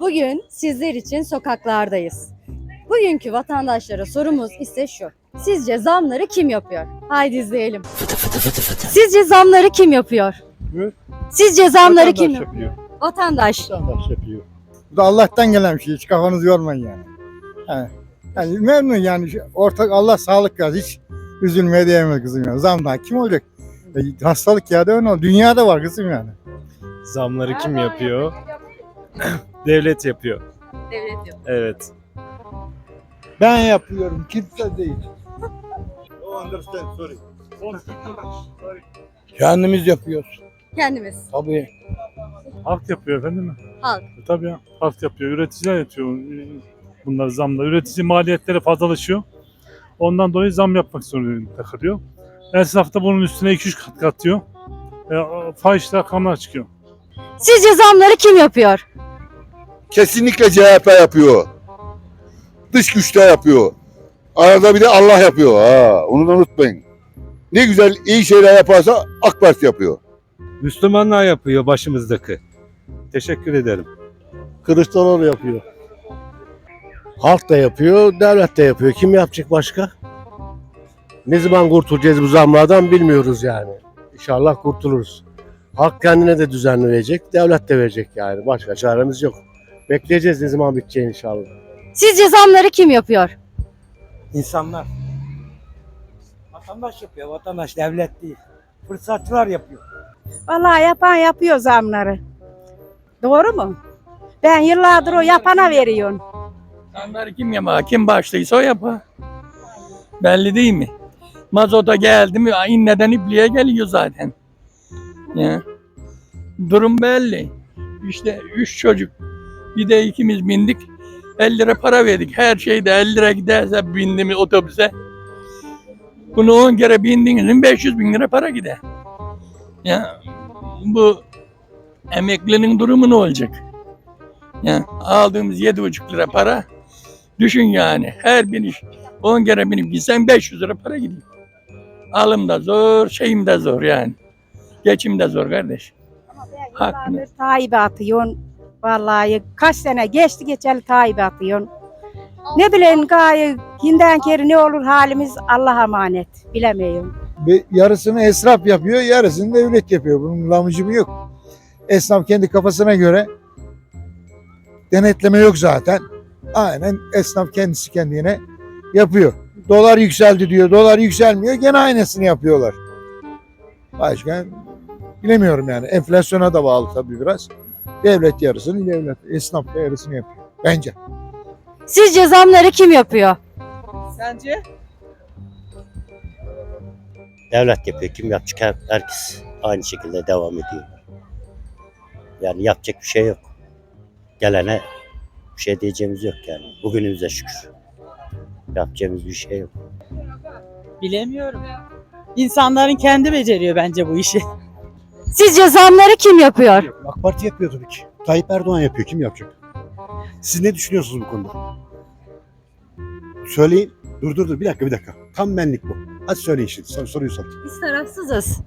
Bugün sizler için sokaklardayız. Bugünkü vatandaşlara sorumuz ise şu. Sizce zamları kim yapıyor? Haydi izleyelim. Sizce zamları kim yapıyor? Buyur. Sizce zamları kim Vatandaş yapıyor? yapıyor. Vatandaş. Vatandaş yapıyor. Bu da Allah'tan gelen bir şey. Hiç kafanızı yormayın yani. Yani, yani memnun yani. Ortak Allah sağlık versin. Hiç üzülmeye değmez kızım yani. Zamdan kim olacak? E, hastalık ya da öyle oldu. Dünyada var kızım yani. Zamları kim yapıyor? Devlet yapıyor. Devlet yapıyor. Evet. Ben yapıyorum. Kimse değil. understand, sorry. Kendimiz yapıyoruz. Kendimiz. Tabii. Halk yapıyor efendim mi? Halk. E, tabii ya. Halk yapıyor. Üreticiler yapıyor. e, Bunlar zamla. Üretici maliyetleri fazlalaşıyor. Ondan dolayı zam yapmak zorunda kalıyor. Esnaf da bunun üstüne 2-3 kat katıyor. E, fahiş rakamlar çıkıyor. Sizce zamları kim yapıyor? Kesinlikle CHP yapıyor. Dış güçler yapıyor. Arada bir de Allah yapıyor. Ha, onu da unutmayın. Ne güzel iyi şeyler yaparsa AK Parti yapıyor. Müslümanlar yapıyor başımızdaki. Teşekkür ederim. Kılıçdaroğlu yapıyor. Halk da yapıyor, devlet de yapıyor. Kim yapacak başka? Ne zaman kurtulacağız bu zamlardan bilmiyoruz yani. İnşallah kurtuluruz. Halk kendine de düzenli verecek, devlet de verecek yani. Başka çaremiz yok. Bekleyeceğiz ne zaman biteceğini inşallah. Sizce zamları kim yapıyor? İnsanlar. Vatandaş yapıyor, vatandaş devlet değil. Fırsatçılar yapıyor. Vallahi yapan yapıyor zamları. Doğru mu? Ben yıllardır o yapana veriyorum. Zamları kim yapar? Kim başlıysa o yapar. Belli değil mi? Mazota geldi mi inneden ipliğe geliyor zaten. Ya. Durum belli. İşte üç çocuk. Bir de ikimiz bindik. 50 lira para verdik. Her şeyde 50 lira giderse bindiğimiz otobüse. Bunu 10 kere bindiğinizin 500 bin lira para gider. Ya bu emeklinin durumu ne olacak? Ya aldığımız 7,5 lira para düşün yani her biniş 10 kere binip gitsen 500 lira para gidiyor. Alım da zor, şeyim de zor yani. Geçim de zor kardeş. Hakkını. Tayyip'e atıyorsun. Vallahi kaç sene geçti geçeli Tayyip'e atıyorsun. Ne bileyim gaye hinden keri ne olur halimiz Allah'a emanet. Bilemiyorum. Bir yarısını esnaf yapıyor, yarısını devlet yapıyor. Bunun lamucumu yok. Esnaf kendi kafasına göre denetleme yok zaten. Aynen esnaf kendisi kendine yapıyor. Dolar yükseldi diyor, dolar yükselmiyor. Gene aynısını yapıyorlar. Başka bilemiyorum yani. Enflasyona da bağlı tabii biraz. Devlet yarısını, devlet, esnaf da yarısını yapıyor. Bence. Sizce zamları kim yapıyor? Sence? Devlet yapıyor. Kim yapacak? Her- Herkes aynı şekilde devam ediyor. Yani yapacak bir şey yok. Gelene bir şey diyeceğimiz yok yani. Bugünümüze şükür. Yapacağımız bir şey yok. Bilemiyorum. İnsanların kendi beceriyor bence bu işi. Sizce zamları kim yapıyor? AK Parti yapıyor tabii ki. Tayyip Erdoğan yapıyor. Kim yapacak? Siz ne düşünüyorsunuz bu konuda? Söyleyin. Dur dur dur. Bir dakika bir dakika. Tam benlik bu. Hadi söyleyin şimdi. Sor, soruyu sor. Biz tarafsızız.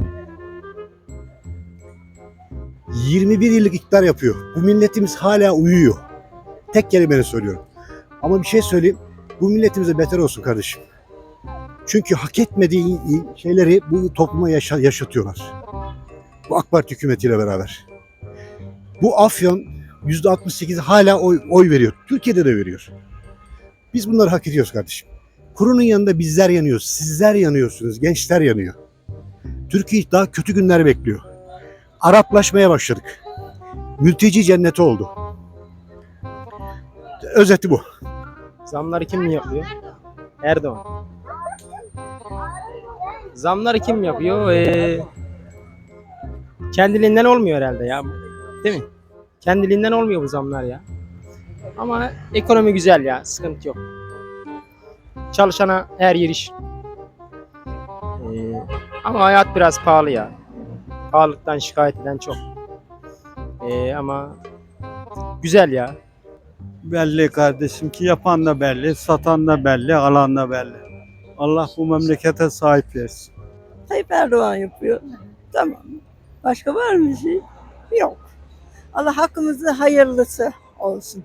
21 yıllık iktidar yapıyor. Bu milletimiz hala uyuyor. Tek kelimeyle söylüyorum. Ama bir şey söyleyeyim. Bu milletimize beter olsun kardeşim. Çünkü hak etmediği şeyleri bu topluma yaşa- yaşatıyorlar. Bu AK Parti hükümetiyle beraber. Bu Afyon %68 hala oy, oy veriyor. Türkiye'de de veriyor. Biz bunları hak ediyoruz kardeşim. Kurunun yanında bizler yanıyoruz. Sizler yanıyorsunuz. Gençler yanıyor. Türkiye daha kötü günler bekliyor. Araplaşmaya başladık. Mülteci cenneti oldu. Özeti bu. Zamları kim yapıyor? Erdoğan. Zamları kim yapıyor? Ee, kendiliğinden olmuyor herhalde ya. Değil mi? Kendiliğinden olmuyor bu zamlar ya. Ama ekonomi güzel ya. Sıkıntı yok. Çalışana her yer iş. Ee, ama hayat biraz pahalı ya. Pahalılıktan şikayet eden çok. Ee, ama güzel ya. Belli kardeşim ki yapan da belli, satan da belli, alan da belli. Allah bu memlekete sahip versin. Tayyip Erdoğan yapıyor. Tamam. Başka var mı bir şey? Yok. Allah hakkımızda hayırlısı olsun.